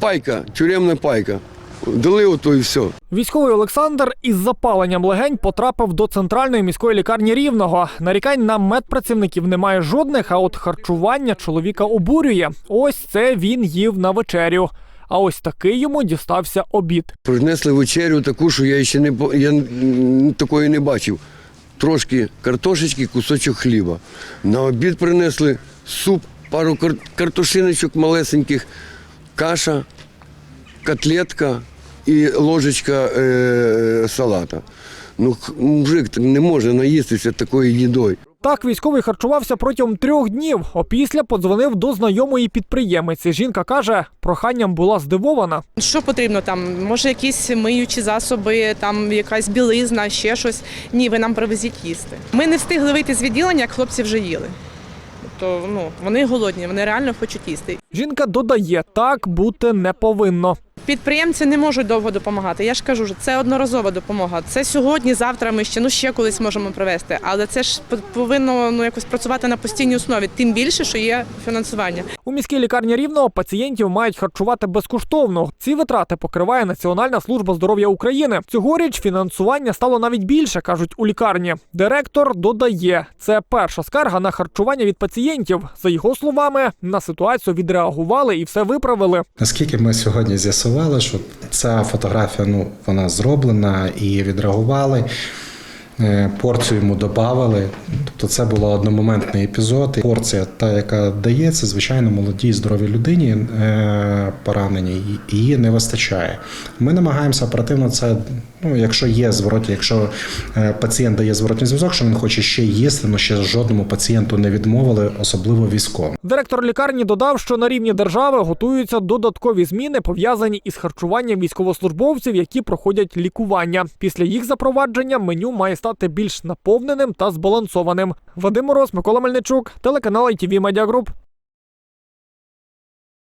Пайка, тюремна пайка. Дали ото і все. Військовий Олександр із запаленням легень потрапив до центральної міської лікарні рівного. Нарікань на медпрацівників немає жодних, а от харчування чоловіка обурює. Ось це він їв на вечерю. А ось такий йому дістався обід. Принесли вечерю таку, що я ще не я такої не бачив. Трошки картошечки, кусочок хліба. На обід принесли суп, пару кар- картошиночок малесеньких, каша, котлетка і ложечка е- салата. Ну, мужик не може наїстися такою їдою. Так військовий харчувався протягом трьох днів. Опісля подзвонив до знайомої підприємиці. Жінка каже, проханням була здивована. Що потрібно там? Може, якісь миючі засоби, там якась білизна, ще щось. Ні, ви нам привезіть їсти. Ми не встигли вийти з відділення, як хлопці вже їли. Тобто, ну вони голодні, вони реально хочуть їсти. Жінка додає, так бути не повинно. Підприємці не можуть довго допомагати. Я ж кажу, що це одноразова допомога. Це сьогодні, завтра ми ще ну ще колись можемо привезти. Але це ж повинно ну якось працювати на постійній основі. Тим більше, що є фінансування. У міській лікарні рівного пацієнтів мають харчувати безкоштовно. Ці витрати покриває Національна служба здоров'я України. Цьогоріч фінансування стало навіть більше, кажуть у лікарні. Директор додає, це перша скарга на харчування від пацієнтів. За його словами, на ситуацію відреагували і все виправили. Наскільки ми сьогодні з'ясували, що ця фотографія ну, вона зроблена і відреагували. Е, Порцію йому додавали. Тобто це був одномоментний епізод. Порція, та, яка дається, звичайно, молодій здоровій людині е, пораненій, її не вистачає. Ми намагаємося оперативно це, ну, якщо є зворотні, якщо е, пацієнт дає зворотній зв'язок, що він хоче ще їсти, ну ще жодному пацієнту не відмовили, особливо військовим. Директор лікарні додав, що на рівні держави готуються додаткові зміни, пов'язані із харчуванням військовослужбовців, які проходять лікування. Після їх запровадження меню має стати більш наповненим та збалансованим. Вадим Мороз, Микола Мельничук, телеканал ITV Media Group.